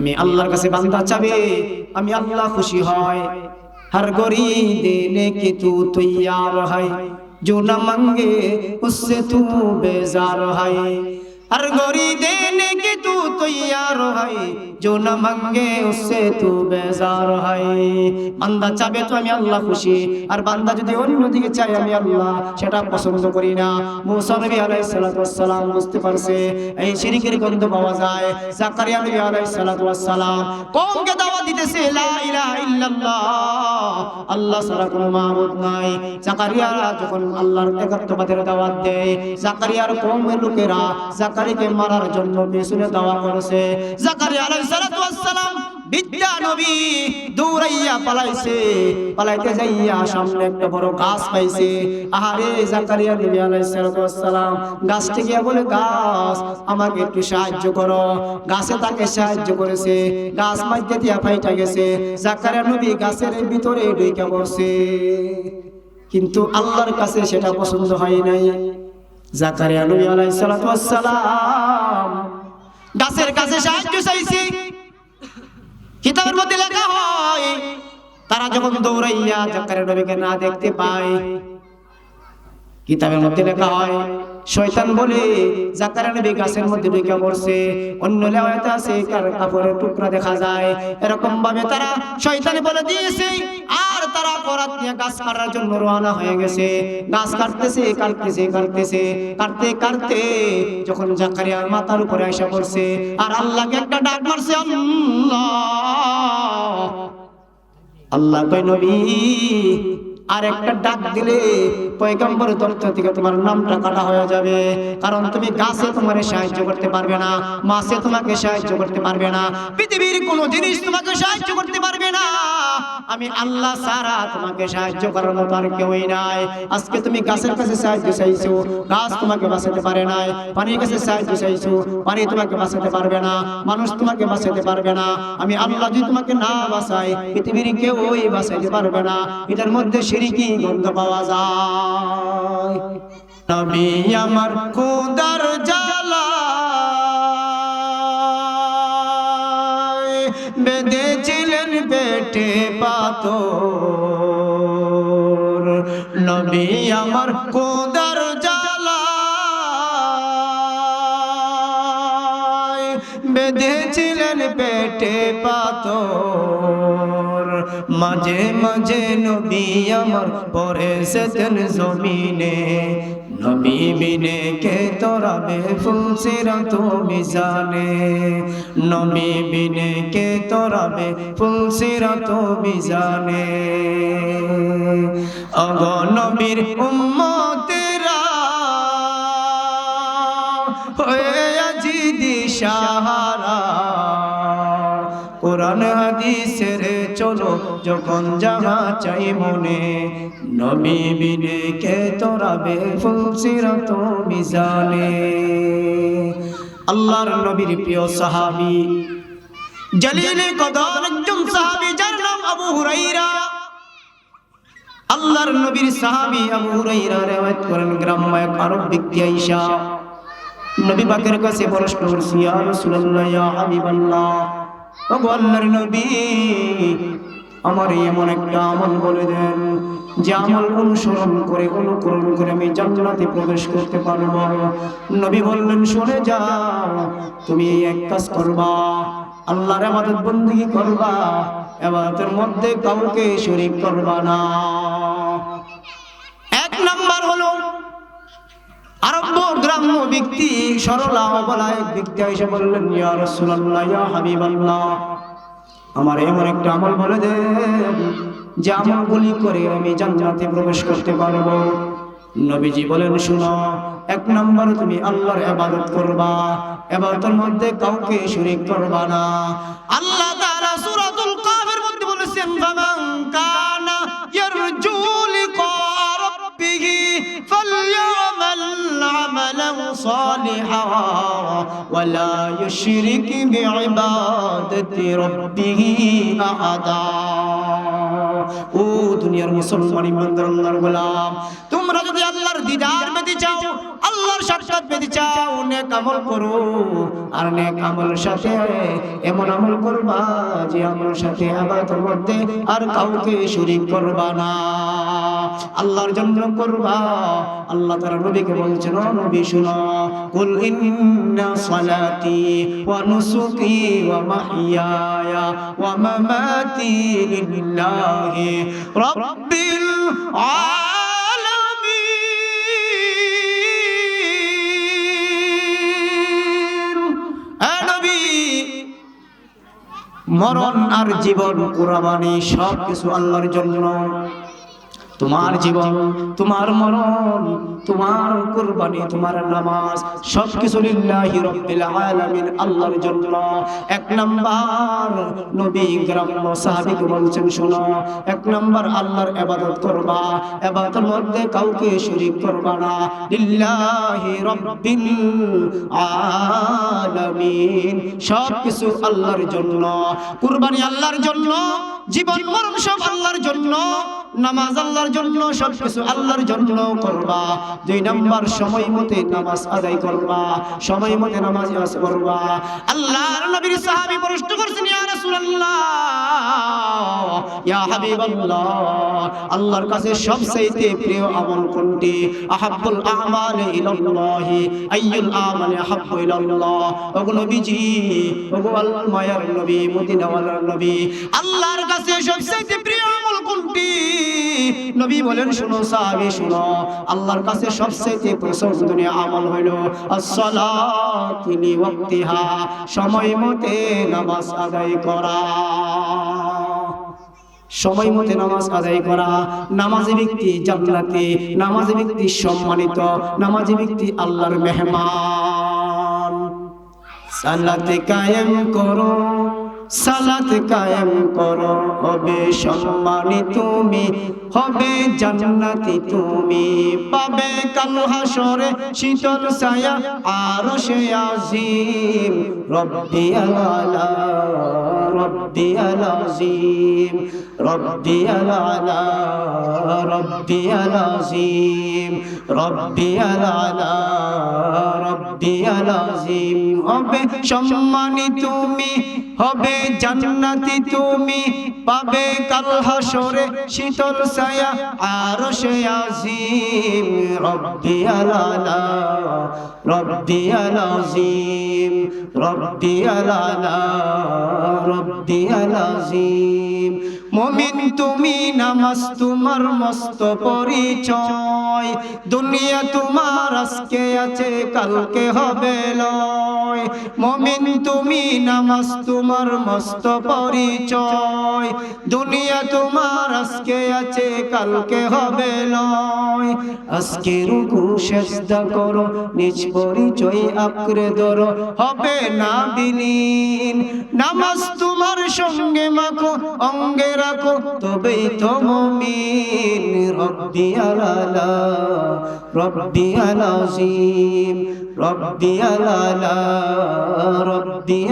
আমি আল্লাহর কাছে বান্দা চাবে আমি আল্লাহ খুশি হয় हर गोरी देने की तू तैयार है जो न मांगे उससे तू बेजार है हर गोरी देने की तू तैयार है जो न मांगे उससे तू बेजार है বান্দা চাবে তো আমি আল্লাহ খুশি আর বান্দা যদি অন্যদিকে চাই আমি আল্লাহ সেটা পছন্দ করি না মুসা নবী আলাইহিস সালাতু ওয়াস সালাম বুঝতে পারছে এই শিরকের গন্ধ পাওয়া যায় জাকারিয়া নবী আলাইহিস সালাতু ওয়াস সালাম কওমকে দাওয়াত দিতেছে লা ইলাহা ইল্লাল্লাহ আল্লাহ ছাড়া কোনো মাবুদ নাই জাকারিয়া যখন আল্লাহর একাত্মবাদের দাওয়াত দেয় জাকারিয়ার কওমের লোকেরা জাকারিকে মারার জন্য পেছনে দাওয়া করেছে। জাকারিয়া আলাইহিস সালাম বিদ্যা নবী দৌড়াইয়া পালাইছে। পালাইতে যাইয়া সামনে একটা বড় গাছ পাইছে। আহারে জাকারিয়া নবী আলাইহিস সালাতু ওয়াস সালাম, গাছটি গিয়া বলে, গাছ, আমাকে একটু সাহায্য করো। গাছে তাকে সাহায্য করেছে। গাছ মাইতে দিয়া ফাইটা গেছে। জাকারিয়া নবী গাছের ভিতরে ঢুকে পড়ছে। কিন্তু আল্লাহর কাছে সেটা পছন্দ হয় নাই। জাকারিয়া নবী আলাইহিস সালাতু সালাম। গাছের কাছে সাহায্য চাইছি। কিতাবের মধ্যে লেখা হয়, তারা যখন দৌড়াইয়া জাকারিয়া নবীকে না দেখতে পায়, কিতাবের মধ্যে লেখা হয় শয়তান বলে জাকারিয়া নবী গাছের মধ্যে ঢুকে পড়ছে। অন্য লেওয়াতে আছে, কার কাপড়ের টুকরা দেখা যায়। এরকম ভাবে তারা শয়তান বলে দিয়েছে, আর তারা করাত নিয়ে গাছ কাটার জন্য রওনা হয়ে গেছে। গাছ কাটতেছে কাটতেছে কাটতেছে, কাটতে কাটতে, যখন জাকারিয়ার মাথার উপরে আইসা পড়ছে, আর আল্লাহকে একটা ডাক মারছে, আল্লাহ! আল্লাহ কই নবী আর একটা ডাক দিলে পয়গম্বর দপ্তর থেকে তোমার নামটা কাটা হয়ে যাবে। কারণ তুমি গাছে তোমার সাহায্য করতে পারবে না, মাছে তোমাকে সাহায্য করতে পারবে না, পৃথিবীর কোনো জিনিস তোমাকে সাহায্য করতে পারবে না। আমি আল্লাহ সারা তোমাকে সাহায্য করার মতো আর কেউই নাই। আজকে তুমি গাছের কাছে সাহায্য চাইছো, গাছ তোমাকে বাঁচাতে পারে নাই। পানির কাছে সাহায্য চাইছো, পানি তোমাকে বাঁচাতে পারবে না, মানুষ তোমাকে বাঁচাতে পারবে না। আমি আল্লাহ যদি তোমাকে না বাঁচাই পৃথিবীর কেউই বাঁচাইতে পারবে না। এটার মধ্যে সিরিকি গন্ধ পাওয়া যায়। তবে আমার কুদার জ্বালা বেঁধেছিলেন পেটে পাথর। নবী আমার খোদার মাঝে মাঝে নবী আমার পরে সেতেন জমিনে। নবী বিনে কে তোরাবে ফুলসিরা তো মিজানে নবী বিনে কে তোরাবে ফুলসিরা তো মিজানে অগ নবীর উম্মতেরা হয়ে আজি দিশাহারা কোরআন হাদিসের চলো যখন যাহা চাই মনে। নবী বিনে কে তোরাবে ফুলসিরাত মিজানে? আল্লাহর নবীর প্রিয় সাহাবী জলিল কদর একজন সাহাবী, যার নাম আবু হুরাইরা। আল্লাহর নবীর সাহাবী আবু হুরাইরা রিওয়ায়াত করেন গ্রাম্য এক আরব ব্যক্তি আয়েশা। নবী পাকের কাছে প্রশ্ন করছি, ইয়া রাসূলুল্লাহ, ইয়া হাবিবাল্লাহ। আল্লাহর নবী, আমার এমন একটা আমল বলে দেন, যে আমল অনুসরণ করে, অনুকরণ করে আমি জান্নাতে প্রবেশ করতে পারব। নবী বললেন, শুনে যা, তুমি এক কাজ করবা, আল্লাহর আমাদের বন্দী করবা এবার তোর মধ্যে কাউকে শরিক করবা না। এক নাম্বার হলো আরব্য গ্রাম্য ব্যক্তি আমার এমন একটা আমল বলে দেন যে আমলগুলি করে আমি জান্নাতে প্রবেশ করতে পারব। নবীজি বলেন, শুনো, এক নম্বর তুমি আল্লাহর ইবাদত করবা, ইবাদতের মধ্যে কাউকে শরীক করবা না। আল্লাহ তাআলা সূরাতুল কাফের মধ্যে বলেছেন ওয়ালা ইউশরিক বিইবাদাতি রাব্বিহি আহাদা ও দুনিয়ার মুসলমান ইমানদার আল্লাহর গোলাম, তোমরা যদি আল্লাহর দিদার পেতে চাও, আল্লাহর সাক্ষাৎ পেতে চাও, নেক আমল করো। আর নেক আমলের সাথে এমন আমল করবা যে আমলের সাথে আবাদতের মধ্যে আর কাউকে শরীক করবা না। আল্লাহর জন্য করবা। আল্লাহ তাআলা নবীকে বলছেন নবী, শুনো। কুল ইন্না সালাতি ওয়া নুসুকি ওয়া মাহইয়ায়া ওয়া মামাতি লিল্লাহি রাব্বিল মরণ আর জীবন, কুরবানি সব কিছু আল্লাহর জন্য। তোমার জীবন, তোমার মরণ, তোমার কুরবানি, তোমার নামাজ সব কিছু লিল্লাহি রাব্বিল আলামিন আল্লাহর জন্য। এক নাম্বার নবী গ্রাম্য সাহাবীকে বলছেন, শোনো, এক নাম্বার আল্লাহর ইবাদত করবা, ইবাদতের মধ্যে কাউকে শরীক করবা না। লিল্লাহি রাব্বিল আলামিন। সব কিছু আল্লাহর জন্য। কুরবানি আল্লাহর জন্য, জীবন মরণ সব আল্লাহর জন্য। নামাজ আল্লাহর জন্য সব কিছু আল্লাহর জন্য করবা। দুই নাম্বার, সময় মতে নামাজ আদায় করবা। সময় মতে নামাজ আদায় করবা। আল্লাহর নবীর সাহাবী প্রশ্ন করছেন, ইয়া রাসূলুল্লাহ, ইয়া হাবিবাল্লাহ, আল্লাহর কাছে সবচেয়ে প্রিয় আমল কোনটি? আহাব্বুল আমালি ইলাল্লাহ, আইয়ুল আমালি আহাব্বু ইলাল্লাহ। ওগো নবীজি, ওগো আল্লাহর মায়ার নবী, মদিনাওয়ালার নবী, আল্লাহর কাছে সবচেয়ে প্রিয় আমল কোনটি? নবী বলেন, শুনো সাহাবী, শুনো। আল্লাহর কাছে সবচেয়ে প্রশংসনীয় আমল হইল as-সালাতু লিওয়াক্তিহা, সময় মতে নামাজ আদায় করা। সময় মতে নামাজ আদায় করা। নামাজি ব্যক্তি জান্নাতি, নামাজি ব্যক্তি সম্মানিত, নামাজি ব্যক্তি আল্লাহর মেহমান। সালাতে কায়েম করো। সালাত কায়েম করো, হবে সম্মানী তুমি, হবে জান্নাতি তুমি। পাবে কাল হাসরে শীতল ছায়া, আর সে আজিম। রব্বি আলা রব্বি আলাজিম। রব্বি আলা রব্বি আলাজিম। রব্বি আলা রব্বি আলাজিম। হবে সম্মানী তুমি হবে জান্নাতি তুমি, পাবে কাল হাসরে শীতল ছায়া আর সে আজিম, রব্বি আলালা, রব্বি আলাজিম, রব্বি আলালা, রব্বি আলাজিম। মমিন তুমি নামাজ তোমার মস্ত পরিচয়। দুনিয়া তোমার আজকে আছে, কালকে হবে লয়। মমিন তুমি নামাজ তোমার মস্ত পরিচয়। দুনিয়া তোমার আজকে আছে, কালকে হবে লয়। আজকে রুকু, সেজদা করো, নিজ পরিচয় আঁকড়ে ধরো, হবে না বিলীন। নামাজ তোমার সঙ্গে মাখো অঙ্গে রাখো তবেই তো মমিন রব্বি আলালা রব্বি আলাজিম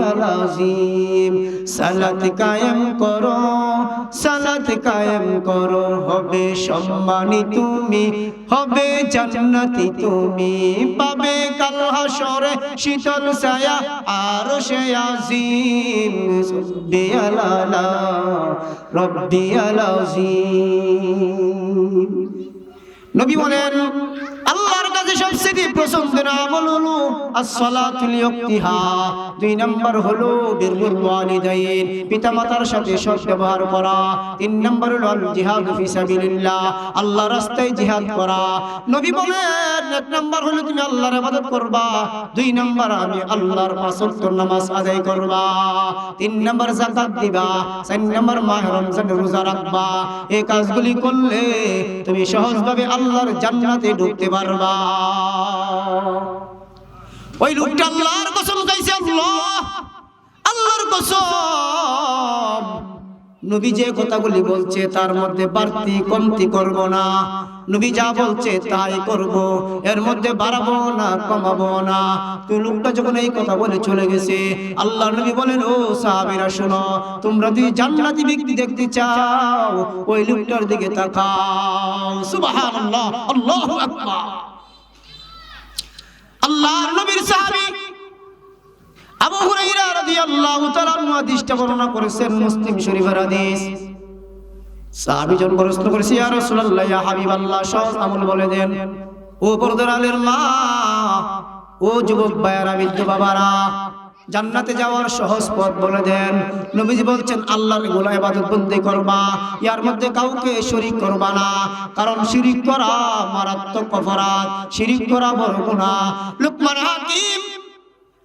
আলাজিম সালাত কায়েম করো, সালাত কায়েম করো, হবে সম্মানী তুমি, হবে জান্নাতি তুমি। পাবে কাল হাসরে শীতল ছায়া আর সে আজিম। রব্বি আলাজিম নবী বলেন আল্লাহর কাছে সবচেয়ে পছন্দের আমল হলো as-salatu লিওয়াক্তিহা দুই নাম্বার হলো বিররুল ওয়ালিদাইন, পিতামাতার সাথে সৎ ব্যবহার করা। তিন নাম্বার হলো আল জিহাদ ফি সাবিলিল্লাহ, আল্লাহর রাস্তায় জিহাদ করা। নবী বলেন, এক নাম্বার হলো তুমি আল্লাহর ইবাদত করবা। দুই নাম্বার আমি আল্লাহর পাঁচ ওয়াক্ত নামাজ আদায় করবা। তিন নাম্বার যাকাত দিবা। চার নাম্বার মাহ রমজানের রোজা রাখবা। এই কাজগুলি করলে তুমি সহজভাবে আল্লাহর জান্নাতে ঢুকতে পারবা ওই লোকটা আল্লাহর কসম গাইছে আল্লাহ। আল্লাহর কসম। নবী যে কথাগুলি বলছে, তার মধ্যে বাড়তি কমতি করব না। নবী যা বলছে, তাই করব। এর মধ্যে বাড়াবো না, কমাবো না। তো লোকটা যখন এই কথা বলে চলে গেছে, আল্লাহ নবী বলেন, ও সাহাবীরা, শোনো, তোমরা যদি জান্নাতি ব্যক্তি দেখতে চাও। ওই লোকটার দিকে তাকাও। সুবহানাল্লাহ, আল্লাহু আকবার আল্লাহর নবীর সাহাবী আবু হাদিসটা বর্ণনা করেছেন মুসলিম শরীফের সহজ জান্নাতে যাওয়ার সহজ পথ বলে দেন। নবীজি বলছেন, আল্লাহর গোলা বন্দি করবা, ইয়ার মধ্যে কাউকে শরীক করবা না, কারণ শিরিক করা মারাত্মক অপরাধ, শিরিক করা বড় গুনাহ। লুকমান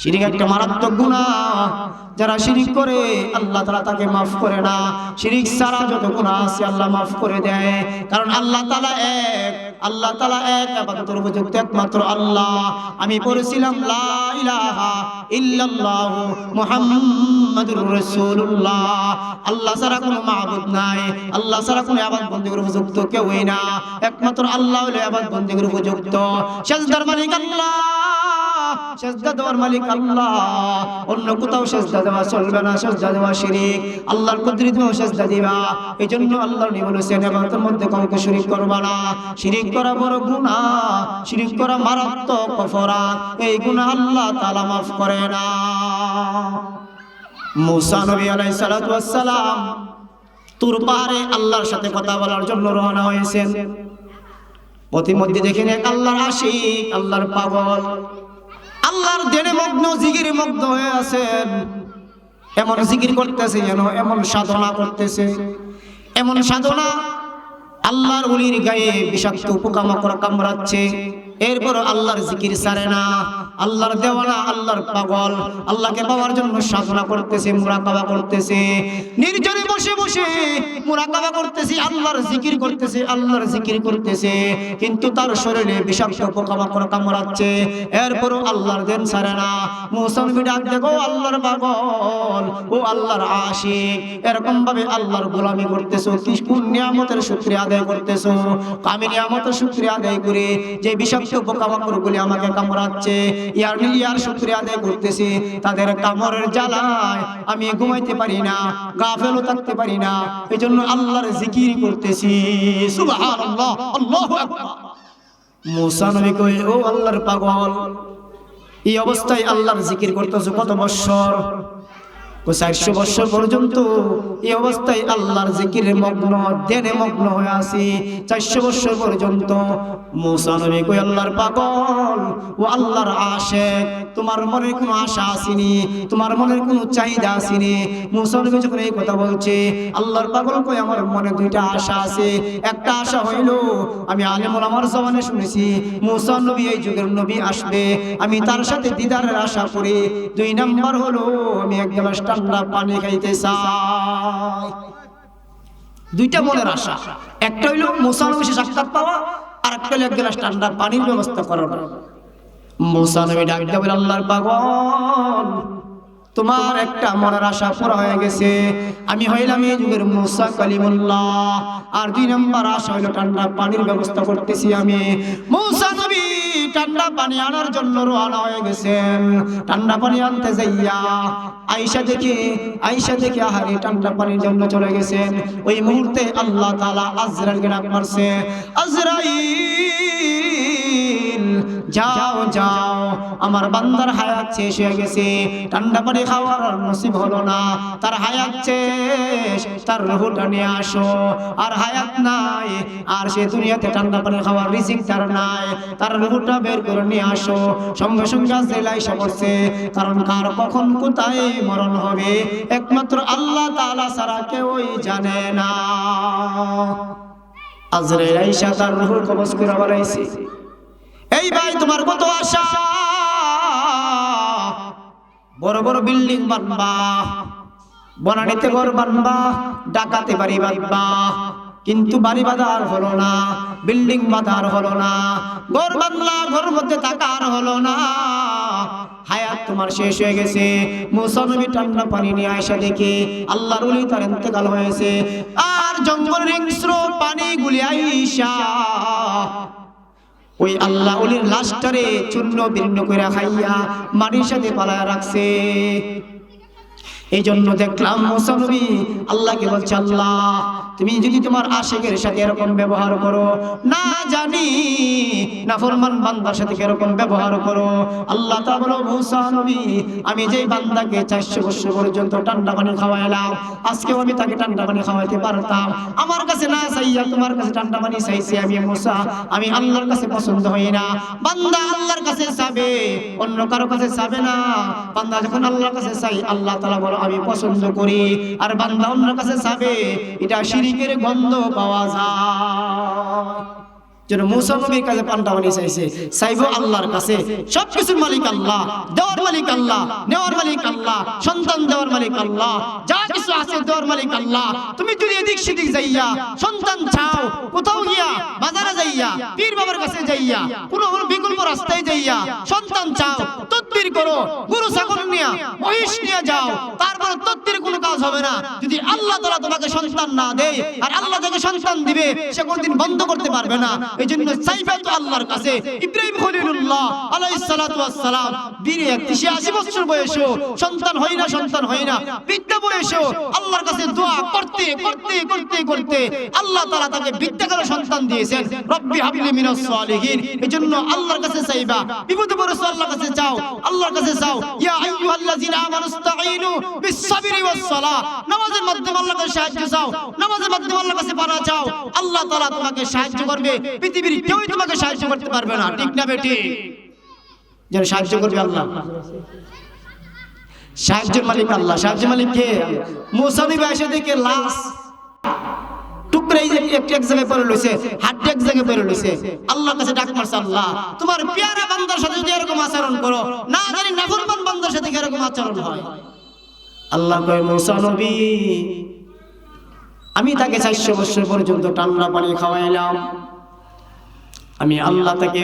শিরিক একটা মারাত্মক গুনাহ। যারা শিরিক করে, আল্লাহ তাআলা তাকে মাফ করে না। শিরিক ছাড়া যত গুনাহ আছে আল্লাহ মাফ করে দেয়। কারণ আল্লাহ তাআলা এক, আল্লাহ তাআলা এক ইবাদতের উপযুক্ত একমাত্র আল্লাহ। আমি পড়েছিলাম ইল্লাল্লাহ মুহাম্মাদুর রাসূলুল্লাহ। আল্লাহ ছাড়া কোনো মাবুদ নাই। আল্লাহ ছাড়া কোনো ইবাদত বন্দেগীর উপযুক্ত কেউই না। একমাত্র আল্লাহ হলো ইবাদত বন্দেগীর উপযুক্ত। সেজদার মালিক আল্লাহ সেজদা দেওয়ার মালিক আল্লাহ। অন্য কোথাও সেজদা দেওয়া চলবে না, সেজদা দেওয়া শিরিক। আল্লাহর কুদরতেও সেজদা দিবা। এই জন্য নবী বলেছেন ইবাদতের মধ্যে কাউকে শিরিক করবা না। শিরিক করা বড় গুনাহ, শিরিক করা মারাত্মক অপরাধ। এই গুনাহ আল্লাহ তাআলা মাফ করে না। মুসা নবী আলাইহিস সালাতু ওয়াস তুর পাহাড়ে আল্লাহর সাথে কথা বলার জন্য রওনা হয়েছেন। প্রতিমধ্যে দেখেন এক আল্লাহর আশিক, আল্লাহর পাগল। আল্লাহর দেনে মগ্ন জিগির মগ্ন হয়ে আছেন এমন জিগির করতেছে যেন এমন সাধনা করতেছে। এমন সাধনা আল্লাহর উলির গায়ে বিষাক্ত পোকামাকড় কামড়াচ্ছে। এরপর আল্লাহর জিকির সারে না। আল্লাহর দেওয়ানা আল্লাহর পাগল। আল্লাহকে পাওয়ার জন্য সাধনা করতেছে মুরাকাবা করতেছে। নির্জনে বসে বসে মুরাকাবা করতেছে আল্লাহর জিকির করতেছে আল্লাহর জিকির করতেছে। কিন্তু তার শরীরে বিষাক্ত পোকামাকড় কামড়াচ্ছে। এরপরও আল্লাহর দেন সারে না। মুসলমি ডাক দেখো আল্লাহর পাগল ও আল্লাহর আশিক এরকম ভাবে আল্লাহর গোলামি করতেছো কি নিয়ামতের শুকরিয়া আদায় করতেছো? আমি নিয়ামতের শুকরিয়া আদায় করে যে বিষাক্ত পোকামাকড় গুলি আমাকে কামড়াচ্ছে। ইয়ার ইয়ার শুকরিয়া আদায় করতেছি। তাদের কামড়ের জ্বালায় আমি ঘুমাইতে পারি না, গাফেলও থাকতে পারি না। এই জন্য আল্লাহর জিকির করতেছি। সুবহানাল্লাহ, আল্লাহু আকবার। মুসা নবী কই ও আল্লাহর পাগল, এই অবস্থায় আল্লাহর জিকির করতেছো কত বৎসর? চারশো বছর পর্যন্ত এই অবস্থায় আল্লাহর জিকিরে মগ্ন, ধ্যানে মগ্ন হয়ে চারশো বছর পর্যন্ত আল্লাহর পাগল? ও আল্লাহর তোমার কোনো আশা তোমার মনের কোনো চাহিদা মুসানবী যখন এই কথা বলছে, আল্লাহর পাগল কই আমার মনে দুইটা আশা আছে। একটা আশা হইল, আমি আলেমুল আমার জবানে শুনেছি, মুসা নবী এই যুগের নবী আসবে। আমি তার সাথে দিদারের আশা করি। দুই নাম্বার হলো, আমি এক গ্লাস ঠান্ডা পানি খাইতে চাই। দুইটা মনের আশা। একটা হইল মুসা নবী সে সাক্ষাৎ পাওয়া, আর একটা হইল এক গ্লাস ঠান্ডা পানির ব্যবস্থা করানো মুসা ডাক দেবেন আল্লাহর পাগল, তোমার একটা মনের আশা পুরা হয়ে গেছে। আমি হইলাম এই যুগের মুসা কালিমুল্লাহ, আর দুই নম্বর আশা হইল ঠান্ডা পানির ব্যবস্থা করতেছি আমি। মুসা নবী ঠান্ডা পানি আনার জন্য রওনা হয়ে গেছেন। ঠান্ডা পানি আনতে যাইয়া আইসা দেখি, আয়েশা দেখে, আহারে, ঠান্ডা পানির জন্য চলে গেছেন। ওই মুহূর্তে আল্লাহ তাআলা আজরাইলকে ডাক মারছে, আজরাইল, যাও যাও। আমার বান্দার হায়াত শেষ হয়ে গেছে। ঠান্ডা পানি খাওয়ার নসিব হলো না। তার হায়াত শেষ, তার রুহটা নিয়ে আসো। আর হায়াত নাই, আর সে দুনিয়াতে ঠান্ডা পানি খাওয়ার রিজিক তার নাই। তার রুহটা বের করে নিয়ে আসো। সঙ্গে সঙ্গে জেলাই পড়ছে। কারণ কার কখন কোথায় মরণ হবে, একমাত্র আল্লাহ তাআলা ছাড়া কেউই জানে না। আজরাইল আইসা তার রুহ কবজ করে বাড়াইছে এই ভাই, তোমার কত আশা? বড় বড় বিল্ডিং বানবা, বনানীতে ঘর বানবা, ডাকাতে বাড়ি বানবা। কিন্তু বাড়ি বাঁধার হলো না, বিল্ডিং বাঁধার হলো না, ঘর বাংলা ঘর মধ্যে থাকার হলো না। হায়াত তোমার শেষ হয়ে গেছে। মুসানবী ঠান্ডা পানি নিয়ে আয়সা দেখে আল্লাহর ওলি তার ইন্তেকাল হয়েছে। আর জঙ্গল হিংস্র পানি গুলি আইসা ওই আল্লাহ ওলির লাশটারে চূর্ণ বিন্ন করে খাইয়া মাটির সাথে পালায় রাখছে। এই জন্য দেখলাম মুসানবী আল্লাহকে বলছে, আল্লাহ, তুমি যদি তোমার আশেকের সাথে এরকম ব্যবহার করো, না জানি, না ফরমান বান্দার সাথে এরকম ব্যবহার করো, আল্লাহ তা বলো মুসানবী আমি যেই বান্দাকে চারশো বছর পর্যন্ত ঠান্ডা পানি খাওয়াইলাম, আজকেও আমি তাকে ঠান্ডা পানি খাওয়াইতে পারতাম। আমার কাছে না চাইয়া তোমার কাছে ঠান্ডা পানি চাইছি আমি মুসা, আমি আল্লাহর কাছে পছন্দ হই না। বান্দা আল্লাহর কাছে চাবে, অন্য কারও কাছে চাবে না। বান্দা যখন আল্লাহর কাছে চাই আল্লাহ তালা বলো আমি পছন্দ করি। আর বান্দা অন্য কাছে চাবে এটা শিরিকের গন্ধ পাওয়া যায়। যেন মুসা নবীর কাছে পান্ডা চাইছে। চাইব আল্লাহর কাছে। সবকিছুর মালিক আল্লাহ দেওয়ার মালিক আল্লাহ নেওয়ার মালিক আল্লাহ সন্তান দেওয়ার মালিক আল্লাহ যা কিছু আছে দেওয়ার মালিক আল্লাহ। তুমি যদি এদিক সেদিক যাইয়া সন্তান চাও কোথাও গিয়া বাজারে যাইয়া পীর বাবার কাছে যাইয়া কোনো বিকল্প রাস্তায় যাইয়া সন্তান চাও তদবির করো গরু ছাগল নিয়া মহিষ নিয়ে যাও তারপর তদবির কোনো কাজ হবে না। যদি আল্লাহ তাআলা তোমাকে সন্তান না দেয় আর আল্লাহ যাকে সন্তান দিবে সে কোনদিন বন্ধ করতে পারবে না এই জন্য চাইবে তো আল্লাহর কাছে ইব্রাহিম খলিলুল্লাহ আলাইহিস সালাতু ওয়াস সালাম বীরে 83 বছর বয়সে সন্তান হয় না, সন্তান হয় না। বিদ্যা বয়সে আল্লাহর কাছে দোয়া করতে করতে করতে করতে আল্লাহ তাআলা তাকে বিদ্যাকার সন্তান দিয়েছেন। রব্বি হাবলি মিনাস সালিহিন। এজন্য আল্লাহর কাছে চাইবা বিপদে পড়েছো আল্লাহর কাছে চাও। আল্লাহর কাছে চাও। ইয়া আইয়ুহাল্লাযিনা আমানুস্তাঈনু বিস-সাবরি ওয়াস-সালাহ। নামাজের মাধ্যমে আল্লাহর সাহায্য চাও। নামাজের মাধ্যমে আল্লাহর কাছে পানা চাও। আল্লাহ তাআলা তোমাকে সাহায্য করবে। পৃথিবীর কেউই তোমাকে সাহায্য করতে পারবে না। ঠিক না বেটি যেন সাহায্য করবে আল্লাহ। সাহায্যের মালিক আল্লাহ। সাহায্যের মালিক কে? মুসা নবী এসে দেখে লাশ এরকম হয়? আল্লাহ আমি তাকে চারশো বছর পর্যন্ত ঠান্ডা পানি খাওয়াইলাম। আমি আল্লাহ তাকে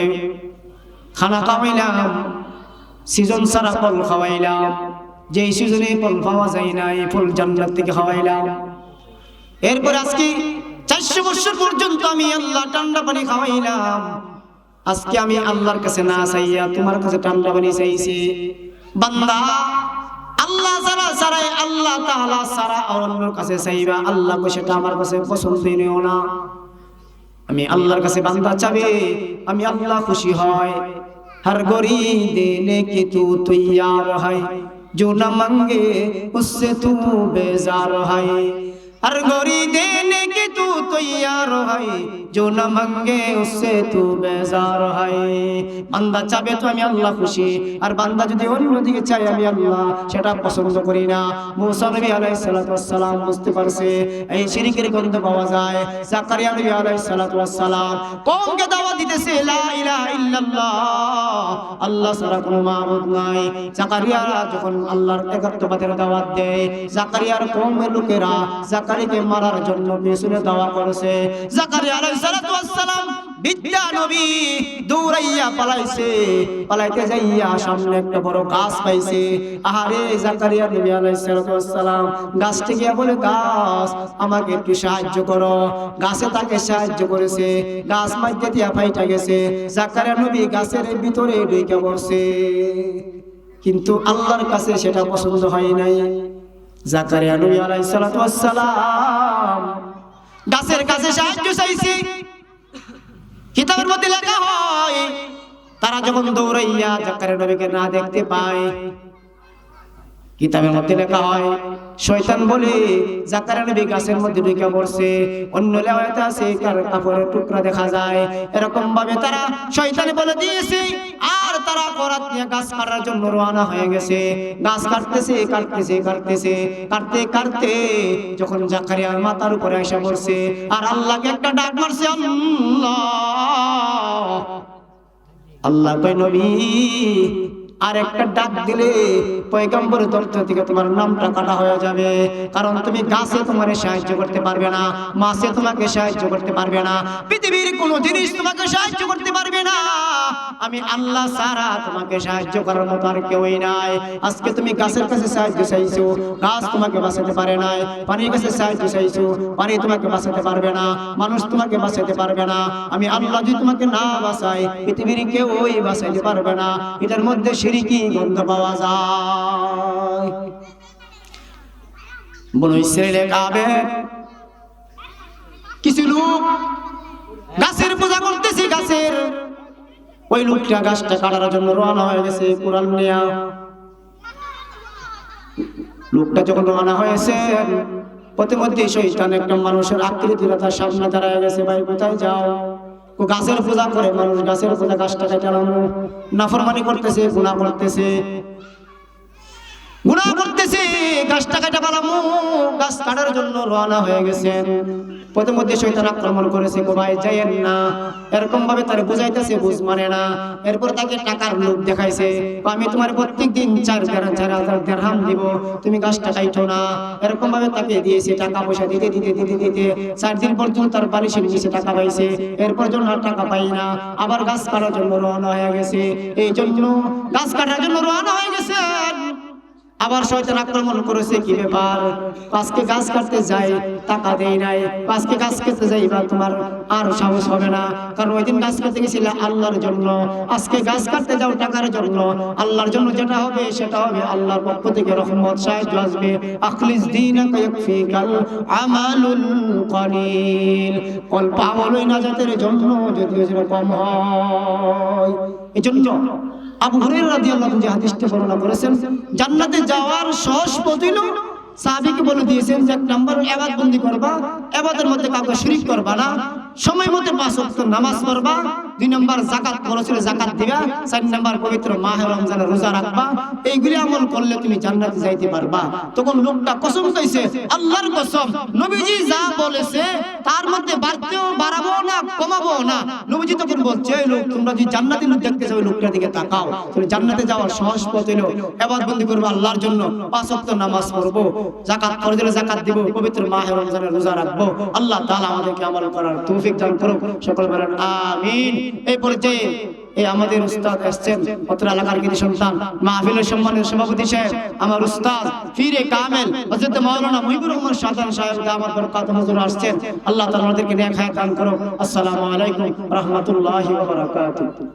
খানা খাওয়াইলাম সিজন সারা ফল খাওয়াইলাম, যেই সিজনে ফল পাওয়া যায় না, এই ফল জান্নাত থেকে খাওয়াইলাম। এরপর আজকে চারশো বছর পর্যন্ত আমি আল্লাহ ঠান্ডা পানি খাওয়াইলাম। আজকে আমি আল্লাহর কাছে না চাইয়া তোমার কাছে ঠান্ডা পানি চাইছি। বান্দা, আল্লাহ ছাড়া ছাড়াই আল্লাহ তাআলা ছাড়া অন্যর কাছে চাইবা, আল্লাহ সেটা আমার কাছে পছন্দ নিও না। আমি আল্লাহর কাছে বান্দা চাবে আমি আল্লাহ খুশি হয় हर गोरी देने की तू तैयार है जो न मांगे उससे तू बेजार है हर गोरी देने की तू तैयार है जो न मांगे उससे तू बेजार है বান্দা চাবে তো আমি আল্লাহ খুশি আর বান্দা যদি অন্যদিকে চাই আমি আল্লাহ সেটা পছন্দ করি না মুসা নবী আলাইহিস সালাতু ওয়াস সালাম বুঝতে পারছে এই শিরকের গন্ধ পাওয়া যায় জাকারিয়া নবী আলাইহিস সালাতু ওয়াস সালাম কওমকে দাওয়াত দিতেছে লা ইলাহা ইল্লাল্লাহ আল্লাহ ছাড়া কোনো মাবুদ নাই জাকারিয়া যখন আল্লাহর একাত্মবাদের দাওয়াত দেয় জাকারিয়ার কওমের লোকেরা জাকারিয়াকে মারার জন্য পেছনে দাওয়া করেছে। জাকারিয়া গাছ আমাকে সাহায্য গাছে তাকে সাহায্য করেছে। গেছে জাকারিয়া নবী গাছের ভিতরে ঢুকে পড়ছে। কিন্তু আল্লাহর কাছে সেটা পছন্দ হয় নাই। জাকারিয়া নবী আলাইহিস সালাতু গাছের কাছে সাহায্য চাইছি। কিতাবের মধ্যে লেখা হয়, তারা যখন দৌড়াইয়া জাকারিয়া নবীকে না দেখতে পায় কিতাবের মধ্যে লেখা হয়, শয়তান বলে জাকারিয়া নবী গাছের মধ্যে ঢুকে পড়ছে। অন্য লেওয়াতে আছে, কার কাপড়ের টুকরা দেখা যায়। এরকম ভাবে তারা শয়তানে বলে দিয়েছে, আর তারা করাত নিয়ে গাছ কাটার জন্য হয়ে গেছে। গাছ কাটতেছে কাটতেছে কাটতেছে, কাটতে কাটতে যখন জাকারিয়ার মাথার উপরে এসে পড়ছে, আর আল্লাহকে একটা ডাক মারছে, আল্লাহ। আল্লাহ নবী আর একটা ডাক দিলে পয়গম্বরের তরফ থেকে তোমার নামটা কাটা হয়ে যাবে। কারণ তুমি গাছে তোমার সাহায্য করতে পারবে না, মাছে তোমাকে সাহায্য করতে পারবে না, পৃথিবীর কোনো জিনিস তোমাকে সাহায্য করতে পারবে না। আমি আল্লাহ সারা তোমাকে সাহায্য করার মতো আর কেউই নাই। আজকে তুমি গাছের কাছে সাহায্য চাইছো, গাছ তোমাকে বাঁচাতে পারে নাই, পানির কাছে সাহায্য চাইছো, পানি তোমাকে বাঁচাতে পারবে না, মানুষ তোমাকে বাঁচাতে পারবে না। আমি আল্লাহ যদি তোমাকে না বাঁচাই পৃথিবীর কেউই বাঁচাইতে পারবে না। এটার মধ্যে সিরিকি গন্ধ পাওয়া যায়। বনু ইসরায়েলে কাবে কিছু লোক গাছের পূজা করতেছে গাছের। ওই লোকটা গাছটা কাটার জন্য রওনা হয়ে গেছে কোরআন নেয়া। লোকটা যখন রওনা হয়েছে প্রতিমধ্যে শৈতান একটা মানুষের আকৃতিরা তার সামনে দাঁড়ায় গেছে, ভাই, কোথায় যাও? গাছের পূজা করে মানুষ গাছের পূজা গাছটা কাটানো নাফরমানি করতেছে গুণা করতেছে। গুণা করতেছে গাছটা পালামু গাছ কাটার জন্য রওনা হয়ে গেছেন মানে আমি তোমার প্রত্যেক দিন চার চার হাজার দিব। তুমি গাছটা না। এরকম ভাবে তাকে দিয়েছে, টাকা পয়সা দিতে দিতে দিতে দিতে। চার দিন পর্যন্ত তার বালিশের নিচে টাকা পাইছে। এরপর জন্য আর টাকা পাই না। আবার গাছ কাটার জন্য রওনা হয়ে গেছে। এই জন্য গাছ কাটার জন্য রওনা হয়ে গেছেন আবার শয়তান আক্রমণ করেছে কি ব্যাপার? আজকে গাছ কাটতে যাই, টাকা দেই নাই। আজকে গাছ কাটতে যাই বা তোমার আর সাহস হবে না। কারণ ওই দিন গাছ কাটতে গেছিলে আল্লাহর জন্য। আজকে গাছ কাটতে যাও টাকার জন্য। আল্লাহর জন্য যেটা হবে, সেটা হবে আল্লাহর পক্ষ থেকে রহমত, সাহায্য আসবে। আখলিস দিনাকা ইয়াকফিকাল আমালুল কলিল। অল্প আমলই নাজাতের জন্য, যদিও যেরকম হয়। এজন্য আবু হুরায়রা রাদিয়াল্লাহু যে করেছেন, জান্নাতে যাওয়ার সহজ পথ বলে দিয়েছেন যে এক নাম্বার ইবাদত বন্দি করবা ইবাদতের মধ্যে কাউকে শিরিক করবা না। সময় মতো পাঁচ ওয়াক্ত নামাজ পড়বা, দুই নাম্বার যাকাত বলেছিল যাকাত দিবা, চার নাম্বার পবিত্র মাহে রমজানের রোজা রাখবা, এইগুলি আমল করলে তুমি জান্নাতে যাইতে পারবা। তখন লোকটা কসম কইছে আল্লাহর কসম, নবীজি যা বলেছে, তার মধ্যে বাড়তেও বাড়াবো না, কমাবো না। নবীজি তখন বলছে, "এই লোক, তোমরা যদি জান্নাতি লোক দেখতে ওই লোকটার দিকে তাকাও। তুমি জান্নাতে যাওয়ার সহজ পথ হলো, এবার বন্দি করব আল্লাহর জন্য। পাঁচ ওয়াক্ত নামাজ পড়ব, যাকাত করে দিলে যাকাত দিব, পবিত্র মাহে রমজানের রোজা রাখব। আল্লাহ তাআলা আমাদেরকে আমল করার তৌফিক দান করুক, সকল বলেন আমিন। এই পর্যায়ে এই আমাদের উস্তাদ আসছেন অত্র এলাকার কিছু সন্তান, মাহফিলের সম্মানের সভাপতি সাহেব, আমার উস্তাদ ফিরে কামেল, হযরত মাওলানা মুহিবুর রহমান সাদান সাহেব দামাত বরকাত হুজুর আসছেন। আল্লাহ তাআলা আমাদেরকে নেক হায়াত দান করুক। আসসালামু আলাইকুম রাহমাতুল্লাহি ওয়া বারাকাতুহু।